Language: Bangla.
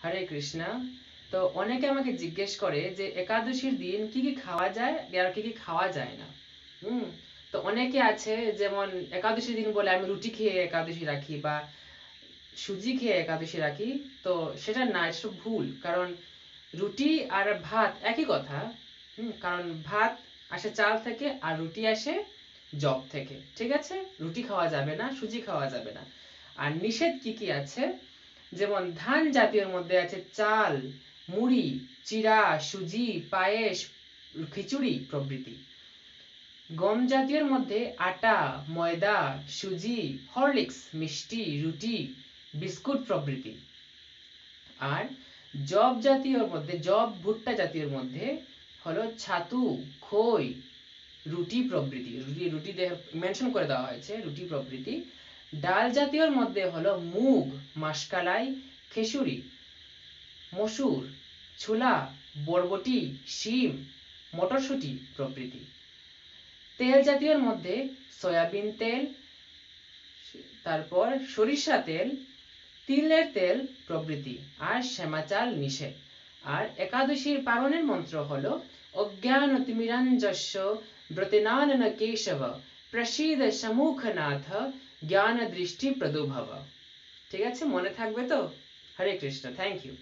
হরে কৃষ্ণ, তো অনেকে আমাকে জিজ্ঞেস করে যে একাদশীর দিন কি কি খাওয়া যায় আর কি কি খাওয়া যায় না। হুম, তো অনেকে আছে যেমন একাদশীর দিন বলে আমি রুটি খেয়ে একাদশী রাখি বা সুজি খেয়ে একাদশী রাখি, তো সেটা না সব ভুল। কারণ রুটি আর ভাত একই কথা। হুম, কারণ ভাত আসে চাল থেকে আর রুটি আসে জব থেকে। ঠিক আছে? রুটি খাওয়া যাবে না, সুজি খাওয়া যাবে না। আর নিষেধ কি কি আছে? যেমন ধান জাতীয়র মধ্যে আছে চাল, মুড়ি, চিড়া, সুজি, পায়েস, খিচুড়ি প্রভৃতি। গম জাতীয়র মধ্যে আটা, ময়দা, সুজি, হরলিক্স, মিষ্টি, রুটি, বিস্কুট প্রভৃতি। আর জব জাতীয়র মধ্যে জব ভুট্টা জাতীয়র মধ্যে হলো ছাতু, খই, রুটি প্রভৃতি। রুটি রুটি মেনশন করে দেওয়া হয়েছে, রুটি প্রভৃতি। ডাল জাতীয়র মধ্যে হলো মুগ, মাসকালাই, খেসুরি, মসুর, ছোলা, বরবটি, শিম, মটরশুঁটি প্রভৃতি। তেল জাতীয়র মধ্যে সয়াবিন তেল, তারপর সরিষা তেল, তিলের তেল প্রভৃতি, আর শ্যামা চাল নিষেধ। আর একাদশীর পালনের মন্ত্র হলো অজ্ঞান তিমিরাঞ্জস্য ব্রতিনানন কেশব প্রসীদ সমুখনাথ জ্ঞান দৃষ্টি প্রদুভব। ঠিক আছে? মনে থাকবে তো? হরে কৃষ্ণ থ্যাংক ইউ